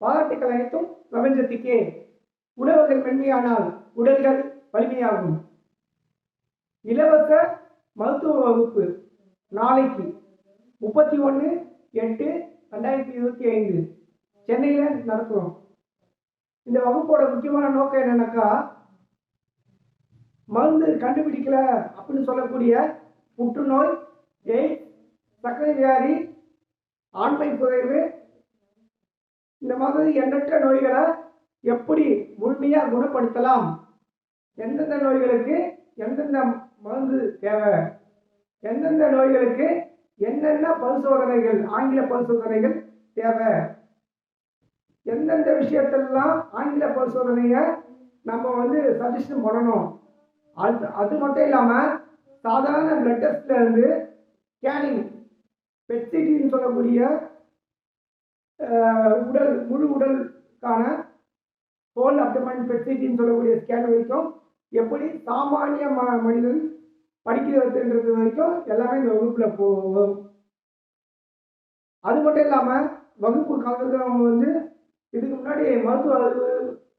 பாராட்டுக்கள் அனைத்தும் பிரபஞ்சத்துக்கே. உணவுகள் மென்மையானால் உடல்கள் வலிமையாகும். இலவச மருத்துவ வகுப்பு நாளைக்கு முப்பத்தி ஒன்று எட்டு ரெண்டாயிரத்தி இருபத்தி ஐந்து. சென்னையில் நடத்துகிறோம் இந்த வகுப்போட முக்கியமான நோக்கம் என்னன்னாக்கா மருந்து கண்டுபிடிக்கல அப்படின்னு சொல்லக்கூடிய புற்றுநோய் எய்ட்ஸ் சர்க்கரை வியாதி ஆண்மை குறைவு இந்த மாதிரி எண்ணற்ற நோய்களை எப்படி முழுமையாக குணப்படுத்தலாம்? எந்தெந்த நோய்களுக்கு எந்தெந்த மருந்து தேவை? எந்தெந்த நோய்களுக்கு என்னென்ன பரிசோதனைகள் ஆங்கில பரிசோதனைகள் தேவை? எந்தெந்த விஷயத்தெல்லாம் ஆங்கில பரிசோதனையை நம்ம வந்து சஜஷன் பண்ணணும்? அது அது மட்டும் இல்லாமல் சாதாரண பிளட் டெஸ்ட்ல இருந்து ஸ்கேனிங் பெட்சிட்டின்னு சொல்லக்கூடிய உடல் முழு உடலுக்கான ஹோல் அப்டமன் பெட்சிட்டின்னு சொல்லக்கூடிய ஸ்கேன் வரைக்கும் எப்படி சாமானிய ம மனிதன் படிக்கிறதுன்றது வரைக்கும் எல்லாமே இந்த வகுப்பில் போகும் அது மட்டும் இல்லாமல் வகுப்பு கலந்துக்கிறவங்க வந்து இதுக்கு முன்னாடி மருத்துவ அறிவு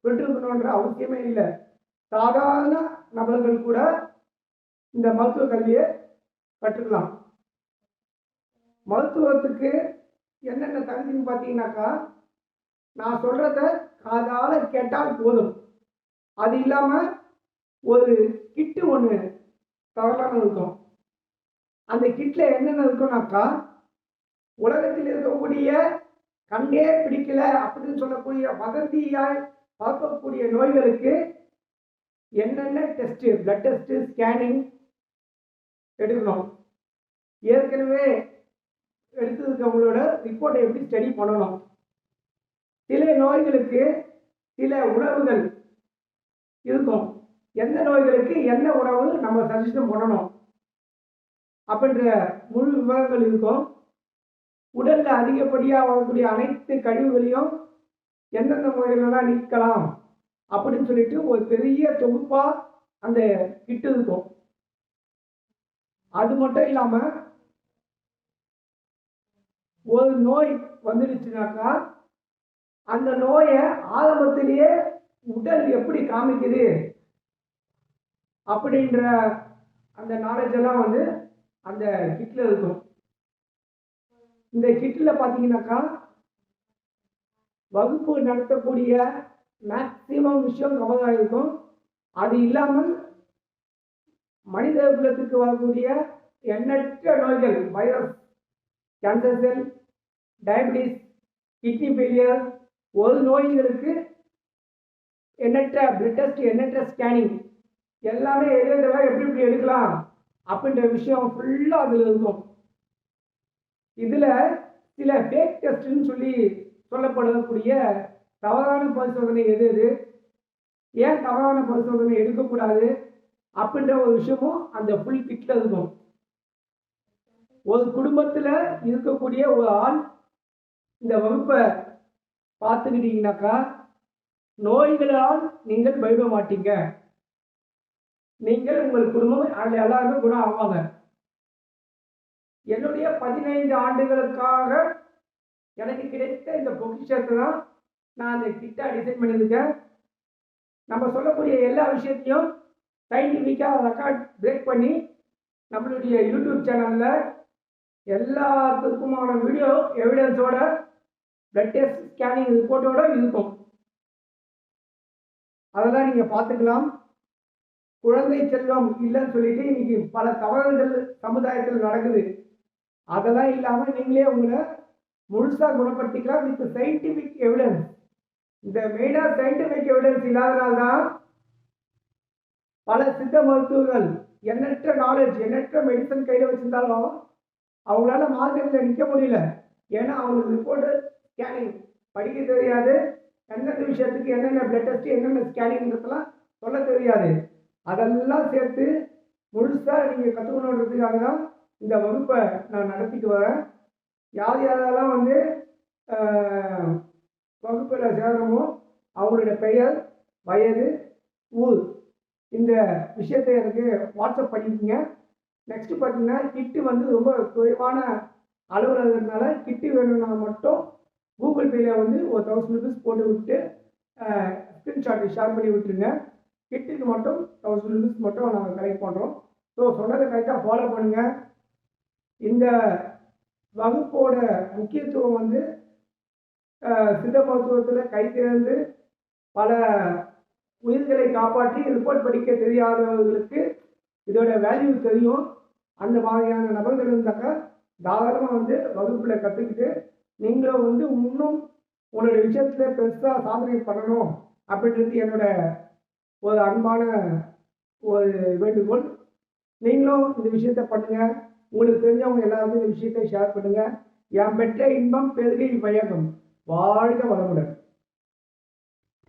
பெற்றிருக்கணுன்ற அவசியமே இல்லை. சாதாரண நபர்கள் கூட இந்த மருத்துவ கல்வியை கற்றுக்கலாம். மருத்துவத்துக்கு என்னென்ன தகுதின்னு பார்த்தீங்கன்னாக்கா நான் சொல்கிறத காதால கேட்டால் போதும். அது இல்லாமல் ஒரு கிட்டு ஒன்று தவறான இருக்கும். அந்த கிட்டில் என்னென்ன இருக்கும்னாக்கா உலகத்தில் இருக்கக்கூடிய கண்டே பிடிக்கல அப்படின்னு சொல்லக்கூடிய வதந்தியாய் பார்க்கக்கூடிய நோய்களுக்கு என்னென்ன டெஸ்ட்டு பிளட் டெஸ்ட்டு ஸ்கேனிங் எடுக்கணும். ஏற்கனவே எடுத்ததுக்கவங்களோட ரிப்போர்ட்டை எப்படி ஸ்டடி பண்ணணும்? சில நோய்களுக்கு சில உணவுகள் இருக்கும். எந்த நோய்களுக்கு என்ன உணவு நம்ம சஜஷன் பண்ணணும்? அப்படின்ற முழு விவரங்கள் இருக்கும். உடலில் அதிகப்படியாக வரக்கூடிய அனைத்து கழிவுகளையும் எந்தெந்த முறைகளெல்லாம் நீக்கலாம் அப்படின்னு சொல்லிட்டு ஒரு பெரிய தொகுப்பாக அந்த கிட்டு இருக்கும். அது மட்டும் இல்லாமல் ஒரு நோய் வந்துடுச்சுனாக்கா அந்த நோயை ஆரம்பத்திலேயே உடல் எப்படி காமிக்குது? அப்படின்ற அந்த நாலேஜ் எல்லாம் வந்து அந்த கிட்ல இருக்கும். இந்த கிட்டில் பார்த்தீங்கன்னாக்கா வகுப்பு நடத்தக்கூடிய மேக்சிமம் விஷயம் கவனம் இருக்கும். அது இல்லாமல் மனித குலத்துக்கு வரக்கூடிய எண்ணற்ற நோய்கள் virus cancer cell diabetes kidney failure ஒரு நோய்களுக்கு எண்ணற்ற பிளட் டெஸ்ட் எண்ணற்ற ஸ்கேனிங் எல்லாமே எது எதெல்லாம் எப்படி எப்படி எடுக்கலாம் அப்படின்ற விஷயம் ஃபுல்லாக அதில் இருக்கும். இதில் சில ஃபேக் டெஸ்ட்னு சொல்லி சொல்லப்படக்கூடிய தவறான பரிசோதனை எது எது? ஏன் தவறான பரிசோதனை எடுக்கக்கூடாது அப்படின்ற ஒரு விஷயமும் அந்த ஃபுல் கிட்டில் இருக்கும். ஒரு குடும்பத்தில் இருக்கக்கூடிய ஒரு ஆண் இந்த வகுப்பை பார்த்துக்கிட்டீங்கன்னாக்கா நோய்களால் நீங்கள் பயப்பட மாட்டீங்க. நீங்கள் உங்கள் குடும்பம் அதில் எல்லாருமே குணம் ஆவாங்க என்னுடைய பதினைந்து ஆண்டுகளுக்காக எனக்கு கிடைத்த இந்த பொக்கிஷத்தை தான் நான் அந்த கிட்டா டிசைன் பண்ணியிருக்கேன். நம்ம சொல்லக்கூடிய எல்லா விஷயத்தையும் சயின்டிஃபிக்காக ரெக்கார்ட் பிரேக் பண்ணி நம்மளுடைய யூடியூப் சேனலில் எல்லாத்துக்குமான வீடியோ எவிடன்ஸோட பிளட் டெஸ்ட் ஸ்கேனிங் ரிப்போர்ட்டோட இருக்கும். அதெல்லாம் நீங்கள் பார்த்துக்கலாம். குழந்தை செல்வம் இல்லைன்னு சொல்லிட்டு இன்னைக்கு பல தவறுகள் சமுதாயத்தில் நடக்குது. அதெல்லாம் இல்லாமல் நீங்களே உங்களை முழுசாக குணப்படுத்திக்கலாம். வித் சயின்டிஃபிக் எவிடன்ஸ் இந்த மெயினாக சயின்டிஃபிக் எவிடன்ஸ் இல்லாதனால தான் பல சித்த மருத்துவர்கள் எண்ணற்ற நாலேஜ் எண்ணற்ற மெடிசன் கையில் வச்சிருந்தாலும் அவங்களால மார்க்கெட்டில் நிற்க முடியல. ஏன்னா அவங்களுக்கு ரிப்போர்ட்டு ஸ்கேனிங் படிக்க தெரியாது. எந்தெந்த விஷயத்துக்கு என்னென்ன பிளட் டெஸ்ட் என்னென்ன ஸ்கேனிங்கிறதெல்லாம் சொல்ல தெரியாது. அதெல்லாம் சேர்த்து முழுசாக நீங்கள் கற்றுக்கணுன்றதுக்காக தான் இந்த வகுப்பை நான் நடத்திட்டு வரேன். யார் யாரெல்லாம் வந்து வகுப்பில் சேரணுமோ அவங்களுடைய பெயர் வயது ஊர் இந்த விஷயத்தை எனக்கு வாட்ஸ்அப் பண்ணிக்கோங்க. நெக்ஸ்ட் பார்த்தீங்கன்னா கிட்டு வந்து ரொம்ப குறைவான அளவில் இருக்கிறதுனால கிட்டு வேணும்னா மட்டும் கூகுள் பேல வந்து ஒரு தௌசண்ட் ருபீஸ் போட்டு விட்டு ஸ்க்ரீன்ஷாட் ஷேர் பண்ணி விட்டுருங்க. கிட்டுக்கு மட்டும் தௌசண்ட் ருபீஸ் மட்டும் நாங்கள் கலெக்ட் பண்ணுறோம் ஸோ சொன்னதை கரெக்டாக ஃபாலோ பண்ணுங்கள் இந்த வகுப்போட முக்கியத்துவம் வந்து சித்த மருத்துவத்தில் கை திறந்து பல உயிர்களை காப்பாற்றி ரிப்போர்ட் படிக்க தெரியாதவர்களுக்கு இதோட வேல்யூ தெரியும். அந்த மாதிரியான நபர்கள் இருந்தாக்கா தாராளமாக வந்து வகுப்பில் கற்றுக்கிட்டு நீங்களும் வந்து இன்னும் உங்களோட விஷயத்தில் பெருசாக சாதனை பண்ணணும் அப்படின்றது என்னோட ஒரு அன்பான ஒரு வேண்டுகோள். நீங்களும் இந்த விஷயத்தை பண்ணுங்க. உங்களுக்கு தெரிஞ்சவங்க எல்லாருமே இந்த விஷயத்தை ஷேர் பண்ணுங்க. என் பெற்ற இன்பம் பெருகை பயகம் வாழ்க வளமுடன்.